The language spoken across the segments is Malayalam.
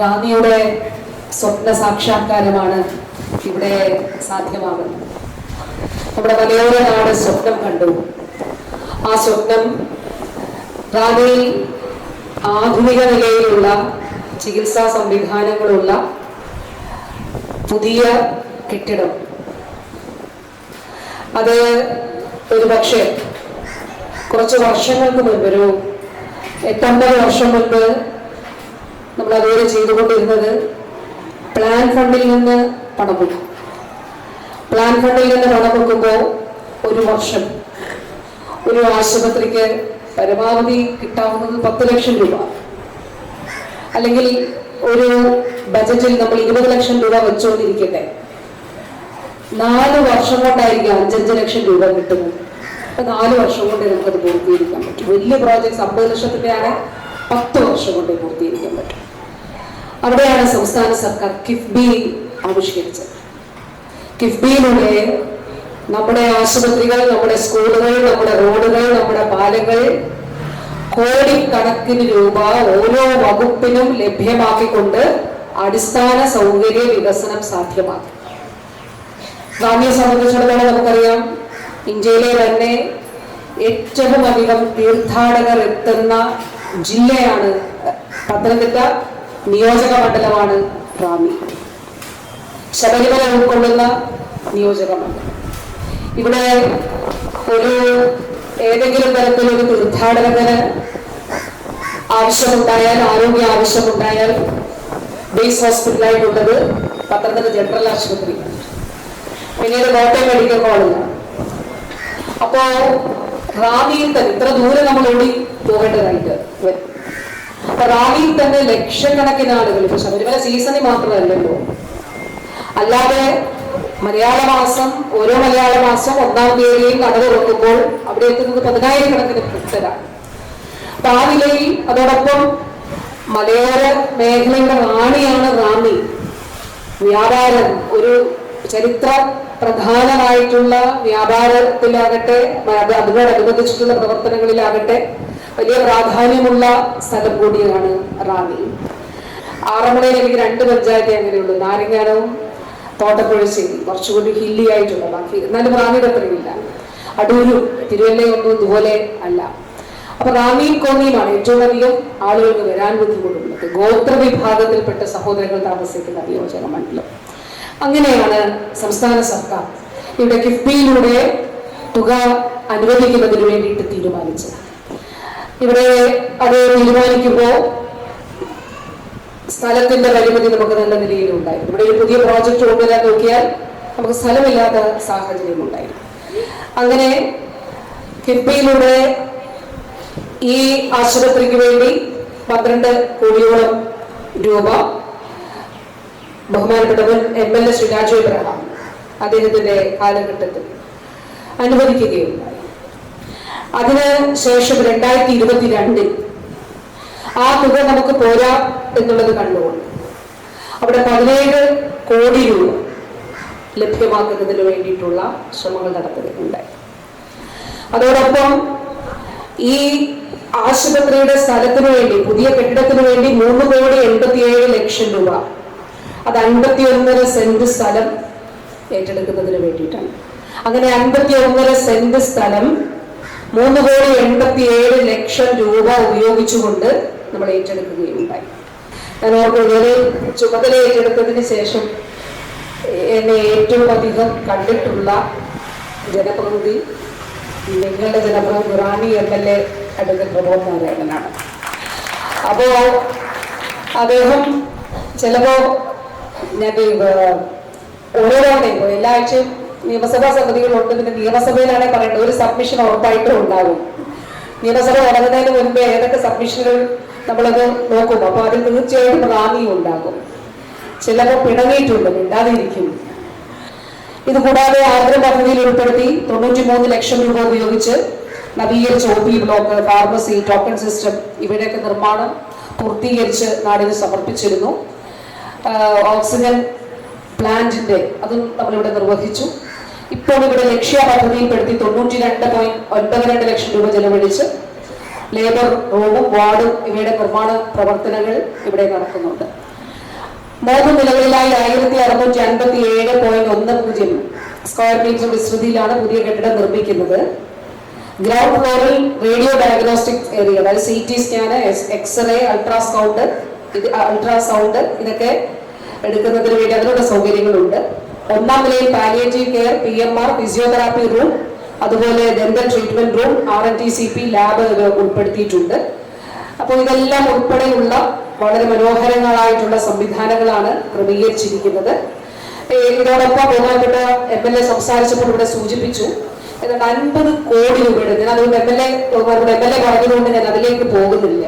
റാന്നിയുടെ സ്വപ്ന സാക്ഷാത്കാരമാണ് ഇവിടെ സാധ്യമാകുന്നത്. നമ്മുടെ മലയോര നാട് സ്വപ്നം കണ്ടു. ആ സ്വപ്നം റാന്നിയിൽ ആധുനിക നിലയിലുള്ള ചികിത്സാ സംവിധാനങ്ങളുള്ള പുതിയ കെട്ടിടം. അത് ഒരു പക്ഷേ കുറച്ച് വർഷങ്ങൾക്ക് മുൻപ് ഒരു എട്ടൊമ്പത് വർഷം മുൻപ് നമ്മൾ അതുവരെ ചെയ്തുകൊണ്ടിരുന്നത് പ്ലാൻ ഫണ്ടിൽ നിന്ന് പണം വെക്കും പ്ലാൻ ഫണ്ടിൽ നിന്ന് പണം വെക്കുമ്പോൾ ഒരു വർഷം ഒരു ആശുപത്രിക്ക് പരമാവധി കിട്ടാവുന്നത് പത്ത് ലക്ഷം രൂപ. അല്ലെങ്കിൽ ഒരു ബജറ്റിൽ നമ്മൾ ഇരുപത് ലക്ഷം രൂപ വെച്ചുകൊണ്ടിരിക്കട്ടെ. നാല് വർഷം കൊണ്ടായിരിക്കും അഞ്ചഞ്ച് ലക്ഷം രൂപ കിട്ടുന്നത്. അപ്പൊ നാല് വർഷം കൊണ്ട് നമുക്കത് പൂർത്തീകരിക്കാൻ പറ്റും. വലിയ പ്രോജക്ട്സ് അമ്പത് ലക്ഷത്തിന്റെ ആണ് പത്ത് വർഷം കൊണ്ട് പൂർത്തീകരിക്കാൻ പറ്റും. അവിടെയാണ് സംസ്ഥാന സർക്കാർ കിഫ്ബി ആവിഷ്കരിച്ചത്. കിഫ്ബിയിലൂടെ നമ്മുടെ ആശുപത്രികൾ നമ്മുടെ സ്കൂളുകൾ നമ്മുടെ റോഡുകൾ നമ്മുടെ പാലങ്ങൾ കോടിക്കണക്കിന് രൂപ ഓരോ വകുപ്പിനും ലഭ്യമാക്കിക്കൊണ്ട് അടിസ്ഥാന സൗകര്യ വികസനം സാധ്യമാക്കി. ഗാന്ധിയെ സംബന്ധിച്ചിടത്തോളം നമുക്കറിയാം ഇന്ത്യയിലെ തന്നെ ഏറ്റവും അധികം തീർത്ഥാടകർ എത്തുന്ന ജില്ലയാണ്. പത്തനംതിട്ട നിയോജക മണ്ഡലമാണ് റാമി ശബരിമല ഉൾക്കൊള്ളുന്ന നിയോജക മണ്ഡലം. ഇവിടെ ഒരു ഏതെങ്കിലും തരത്തിലൊരു തീർത്ഥാടകത്തിന് ആവശ്യമുണ്ടായാൽ ആരോഗ്യ ആവശ്യമുണ്ടായാൽ ബേസ് ഹോസ്പിറ്റലായിട്ടുള്ളത് പത്തനംതിട്ട ജനറൽ ആശുപത്രി. പിന്നീട് കോട്ടയം മെഡിക്കൽ കോളേജ്. അപ്പോ റാന്നിയിൽ തന്നെ ഇത്ര ദൂരെ നമ്മൾ ഓടി പോകേണ്ടതായിട്ട് വരും. റാന്നിയിൽ തന്നെ ലക്ഷക്കണക്കിന് ആളുകൾ ഇപ്പൊ ശബരിമല സീസണിൽ മാത്രമല്ലല്ലോ. അല്ലാതെ മലയാള മാസം ഓരോ മലയാള മാസം ഒന്നാം തീയതിയും കട തുറക്കുമ്പോൾ അവിടെ എത്തുന്നത് പതിനായിരക്കണക്കിന് ഭക്തരാണ്. അപ്പൊ ആ നിലയിൽ അതോടൊപ്പം മലയോര മേഖലയുടെ റാണിയാണ് റാണി വ്യാപാരം ഒരു ചരിത്ര പ്രധാനമായിട്ടുള്ള വ്യാപാരത്തിലാകട്ടെ അതിനോടനുബന്ധിച്ചിട്ടുള്ള പ്രവർത്തനങ്ങളിലാകട്ടെ വലിയ പ്രാധാന്യമുള്ള സ്ഥലം കൂടിയാണ് റാന്നി. ആറന്മുളയിൽ എനിക്ക് രണ്ട് പഞ്ചായത്തേ അങ്ങനെയുള്ളൂ. നാരങ്ങാനവും തോട്ടപ്പുഴശ്ശേരി കുറച്ചുകൂടി ഹില്ലി ആയിട്ടുള്ള ബാക്കി. എന്നാലും റാന്നിയുടെ അത്രയില്ല അടൂരും തിരുവല്ലയൊന്നും ഇതുപോലെ അല്ല. അപ്പൊ റാന്നിയും കോന്നിയുമാണ് ഏറ്റവും അധികം ആളുകൾക്ക് വരാൻ ബുദ്ധിമുട്ടുള്ളത്. ഗോത്ര വിഭാഗത്തിൽപ്പെട്ട സഹോദരങ്ങൾ താമസിക്കുന്ന നിയോജക മണ്ഡലം. അങ്ങനെയാണ് സംസ്ഥാന സർക്കാർ ഇവിടെ കിഫ്ബിയിലൂടെ തുക അനുവദിക്കുന്നതിന് വേണ്ടിയിട്ട് തീരുമാനിച്ചത്. ഇവിടെ അത് തീരുമാനിക്കുമ്പോൾ സ്ഥലത്തിന്റെ പരിമിതി നമുക്ക് നല്ല നിലയിലുണ്ടായിരുന്നു ഇവിടെ ഒരു പുതിയ പ്രോജക്റ്റ് കൊണ്ടുവരാൻ നോക്കിയാൽ നമുക്ക് സ്ഥലമില്ലാത്ത സാഹചര്യം ഉണ്ടായിരുന്നു. അങ്ങനെ കിഫ്ബിയിലൂടെ ഈ ആശുപത്രിക്ക് വേണ്ടി പന്ത്രണ്ട് കോടിയോളം രൂപ ബഹുമാനപ്പെട്ടവൻ M L A Shri Raju Abraham അദ്ദേഹത്തിന്റെ കാലഘട്ടത്തിൽ അനുവദിക്കുകയുണ്ടായി. അതിന് ശേഷം രണ്ടായിരത്തി ഇരുപത്തിരണ്ടിൽ ആ തുക നമുക്ക് പോരാ എന്നുള്ളത് കണ്ടുകൊണ്ട് അവിടെ പതിനേഴ് കോടി രൂപ ലഭ്യമാക്കുന്നതിന് വേണ്ടിയിട്ടുള്ള ശ്രമങ്ങൾ നടത്തുന്നുണ്ട്. അതോടൊപ്പം ഈ ആശുപത്രിയുടെ സ്ഥലത്തിന് വേണ്ടി പുതിയ കെട്ടിടത്തിന് വേണ്ടി മൂന്ന് കോടി എൺപത്തിയേഴ് ലക്ഷം രൂപ അത് അൻപത്തി ഒന്നര സെന്റ് സ്ഥലം ഏറ്റെടുക്കുന്നതിന് വേണ്ടിയിട്ടാണ്. അങ്ങനെ അൻപത്തി ഒന്നര സെന്റ് സ്ഥലം മൂന്ന് കോടി എൺപത്തി ഏഴ് ലക്ഷം രൂപ ഉപയോഗിച്ചുകൊണ്ട് നമ്മൾ ഏറ്റെടുക്കുകയുണ്ടായി. ഞാൻ ഓർക്കുന്നത് ചുമതല ഏറ്റെടുത്തതിന് ശേഷം എന്നെ ഏറ്റവും അധികം കണ്ടിട്ടുള്ള ജനപ്രതിനിധി നിങ്ങളുടെ ജനപ്രതിനിധി Ranni M L A advocate Prabodha നാരായണനാണ്. അപ്പോ അദ്ദേഹം ചിലപ്പോ ഞാൻ ഓരോ തവണയും എല്ലാ ആഴ്ചയും നിയമസഭാ സമിതികളുണ്ട്. പിന്നെ നിയമസഭയിലാണെ പറയുന്നത് ഒരു സബ്മിഷൻ ഉറപ്പായിട്ടും ഉണ്ടാകും. നിയമസഭ തുടങ്ങുന്നതിന് മുൻപേ ഏതൊക്കെ സബ്മിഷനുകൾ നമ്മളത് നോക്കുന്നു. അപ്പൊ അതിൽ തീർച്ചയായിട്ടും റാന്നിയും ഉണ്ടാകും. ചിലപ്പോൾ പിണങ്ങിയിട്ടുണ്ട്. മിണ്ടാതിരിക്കും. ഇത് കൂടാതെ ആർദ്ര പദ്ധതിയിൽ ഉൾപ്പെടുത്തി തൊണ്ണൂറ്റി മൂന്ന് ലക്ഷം രൂപ ഉപയോഗിച്ച് നവീകരിച്ച O P block pharmacy token system ഇവിടെയൊക്കെ നിർമ്മാണം പൂർത്തീകരിച്ച് നാടിന് സമർപ്പിച്ചിരുന്നു. ഓക്സിജൻ പ്ലാന്റിന്റെ അതും നമ്മളിവിടെ നിർവഹിച്ചു. ഇപ്പോൾ ഇവിടെ ലക്ഷ്യ പദ്ധതിയിൽപ്പെടുത്തി തൊണ്ണൂറ്റി രണ്ട് പോയിന്റ് ഒൻപത് രണ്ട് ലക്ഷം രൂപ ചെലവഴിച്ച് ലേബർ റോഡും വാർഡും ഇവയുടെ നിർമ്മാണ പ്രവർത്തനങ്ങൾ ഇവിടെ നടക്കുന്നുണ്ട്. മൂന്ന് നിലകളിലായി ആയിരത്തി അറുന്നൂറ്റി അൻപത്തി ഏഴ് പോയിന്റ് ഒന്ന് പൂജ്യം സ്ക്വയർ മീറ്റർ വിസ്തൃതിയിലാണ് പുതിയ കെട്ടിടം നിർമ്മിക്കുന്നത്. ഗ്രൗണ്ട് ഫ്ലോറിൽ റേഡിയോ ഡയഗ്നോസ്റ്റിക് ഏരിയ അതായത് C T scan x ray ultrasound ultrasound ഇതൊക്കെ എടുക്കുന്നതിന് വേണ്ടി അതിനുള്ള സൗകര്യങ്ങളുണ്ട്. ഒന്നാം നിലയിൽ palliative care P M R physiotherapy room അതുപോലെ ദന്ത treatment room R N T C P lab ഉൾപ്പെടുത്തിയിട്ടുണ്ട്. അപ്പോൾ ഇതെല്ലാം ഉൾപ്പെടെയുള്ള വളരെ മനോഹരങ്ങളായിട്ടുള്ള സംവിധാനങ്ങളാണ് ക്രമീകരിച്ചിരിക്കുന്നത്. ഇതോടൊപ്പം ബഹുമാനപ്പെട്ട എം എൽ എ സംസാരിച്ചപ്പോൾ ഇവിടെ സൂചിപ്പിച്ചു ഏതാണ്ട് അൻപത് കോടി രൂപയുടെ ഞാൻ അതുകൊണ്ട് എം എൽ എ ബഹുമാനപ്പെട്ട എം എൽ എ പറഞ്ഞതുകൊണ്ട് ഞാൻ അതിലേക്ക് പോകുന്നില്ല.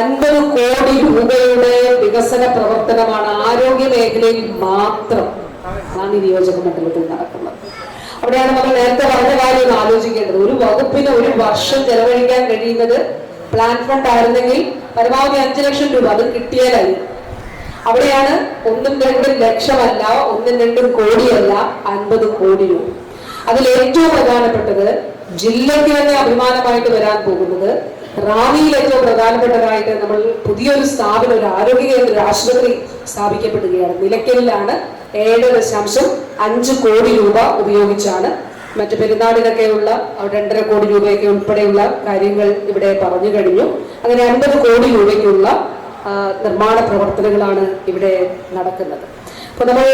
അൻപത് കോടി രൂപയുടെ വികസന പ്രവർത്തനമാണ് ആരോഗ്യ മേഖലയിൽ മാത്രം റാന്നി നിയോജക മണ്ഡലത്തിൽ നടക്കുന്നത്. അവിടെയാണ് നമ്മൾ നേരത്തെ പറഞ്ഞ കാര്യം ആലോചിക്കേണ്ടത്. ഒരു വകുപ്പിന് ഒരു വർഷം ചെലവഴിക്കാൻ കഴിയുന്നത് പ്ലാൻ ഫണ്ട് ആയിരുന്നെങ്കിൽ പരമാവധി അഞ്ചു ലക്ഷം രൂപ അത് കിട്ടിയാലായി. അവിടെയാണ് ഒന്നും രണ്ടും ലക്ഷമല്ല ഒന്നും രണ്ടും കോടിയല്ല അൻപത് കോടി രൂപ. അതിൽ ഏറ്റവും പ്രധാനപ്പെട്ടത് ജില്ലയ്ക്ക് തന്നെ അഭിമാനമായിട്ട് വരാൻ പോകുന്നത് റാന്നിയിൽ ഏറ്റവും പ്രധാനപ്പെട്ടതായിട്ട് നമ്മൾ പുതിയൊരു സ്ഥാപനം ഒരു ആരോഗ്യ കേന്ദ്ര ആശുപത്രി സ്ഥാപിക്കപ്പെടുകയാണ്. നിലയ്ക്കലിലാണ് ഏഴ് ദശാംശം അഞ്ച് കോടി രൂപ ഉപയോഗിച്ചാണ് മറ്റു പെരുന്നാളിനൊക്കെയുള്ള രണ്ടര കോടി രൂപയൊക്കെ ഉൾപ്പെടെയുള്ള കാര്യങ്ങൾ ഇവിടെ പറഞ്ഞു കഴിഞ്ഞു. അങ്ങനെ അൻപത് കോടി രൂപയ്ക്കുള്ള നിർമ്മാണ പ്രവർത്തനങ്ങളാണ് ഇവിടെ നടക്കുന്നത്. അപ്പൊ നമ്മൾ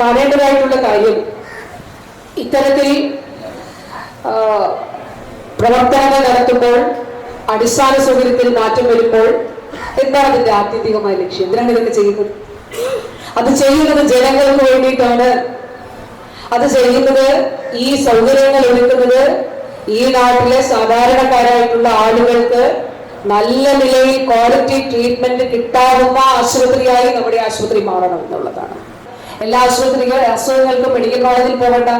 കാണേണ്ടതായിട്ടുള്ള കാര്യം ഇത്തരത്തിൽ പ്രവർത്തനങ്ങൾ നടത്തുമ്പോൾ അടിസ്ഥാന സൗകര്യത്തിൽ മാറ്റം വരുമ്പോൾ എന്താണ് അതിന്റെ ആത്യന്തികമായ ലക്ഷ്യം? എന്തിനാണ് ഇതൊക്കെ ചെയ്യുന്നത്? അത് ചെയ്യുന്നത് ജനങ്ങൾക്ക് വേണ്ടിയിട്ടാണ്. അത് ചെയ്യുന്നത് ഈ സൗകര്യങ്ങൾ ഒരുക്കുന്നത് ഈ നാട്ടിലെ സാധാരണക്കാരായിട്ടുള്ള ആളുകൾക്ക് നല്ല നിലയിൽ ക്വാളിറ്റി ട്രീറ്റ്മെന്റ് കിട്ടാവുന്ന ആശുപത്രിയായി നമ്മുടെ ആശുപത്രി മാറണം എന്നുള്ളതാണ്. എല്ലാ ആശുപത്രികൾ അസുഖങ്ങൾക്കും മെഡിക്കൽ കോളേജിൽ പോകണ്ട.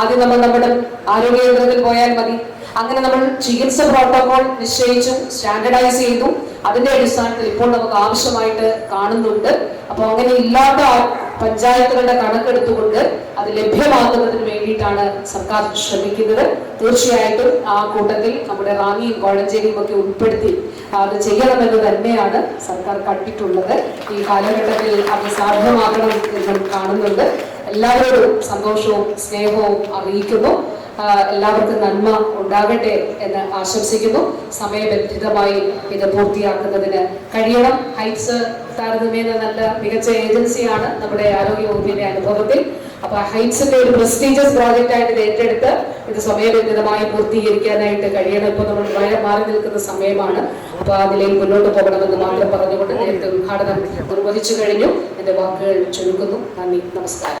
ആദ്യം നമ്മൾ നമ്മുടെ ആരോഗ്യ കേന്ദ്രത്തിൽ പോയാൽ മതി. അങ്ങനെ നമ്മൾ ചികിത്സ പ്രോട്ടോകോൾ നിശ്ചയിച്ചു സ്റ്റാൻഡർഡൈസ് ചെയ്തു അതിന്റെ അടിസ്ഥാനത്തിൽ ഇപ്പോൾ നമുക്ക് ആവശ്യമായിട്ട് കാണുന്നുണ്ട്. അപ്പൊ അങ്ങനെ ഇല്ലാത്ത പഞ്ചായത്തുകളുടെ കണക്കെടുത്തുകൊണ്ട് അത് ലഭ്യമാക്കുന്നതിന് വേണ്ടിയിട്ടാണ് സർക്കാർ ശ്രമിക്കുന്നത്. തീർച്ചയായിട്ടും ആ കൂട്ടത്തിൽ നമ്മുടെ റാന്നിയും കോഴഞ്ചേരിയും ഒക്കെ ഉൾപ്പെടുത്തി അത് ചെയ്യണമെന്ന് തന്നെയാണ് സർക്കാർ കണ്ടിട്ടുള്ളത്. ഈ കാലഘട്ടത്തിൽ അത് സാധ്യമാക്കണം എന്ന് കാണുന്നുണ്ട്. എല്ലാവരോടും സന്തോഷവും സ്നേഹവും അറിയിക്കുന്നു. എല്ലാവർക്കും നന്മ ഉണ്ടാകട്ടെ എന്ന് ആശംസിക്കുന്നു. സമയബന്ധിതമായി ഇത് പൂർത്തിയാക്കുന്നതിന് കഴിയണം. ഹൈറ്റ്സ് താരതമ്യേന നല്ല മികച്ച ഏജൻസിയാണ് നമ്മുടെ ആരോഗ്യ വകുപ്പിന്റെ അനുഭവത്തിൽ. അപ്പൊ ഹൈറ്റ്സിന്റെ ഒരു പ്രസ്റ്റീജിയസ് പ്രോജക്റ്റ് ആയിട്ട് ഇത് ഏറ്റെടുത്ത് ഇത് സമയബന്ധിതമായി പൂർത്തീകരിക്കാനായിട്ട് കഴിയണം. ഇപ്പൊ നമ്മൾ വളരെ മാറി നിൽക്കുന്ന സമയമാണ്. അപ്പൊ അതിലേക്ക് മുന്നോട്ട് പോകണമെന്ന് മാത്രം പറഞ്ഞുകൊണ്ട് നേരത്തെ ഉദ്ഘാടനം നിർവഹിച്ചു കഴിഞ്ഞു. എന്റെ വാക്കുകൾ ചുരുക്കുന്നു. നന്ദി. നമസ്കാരം.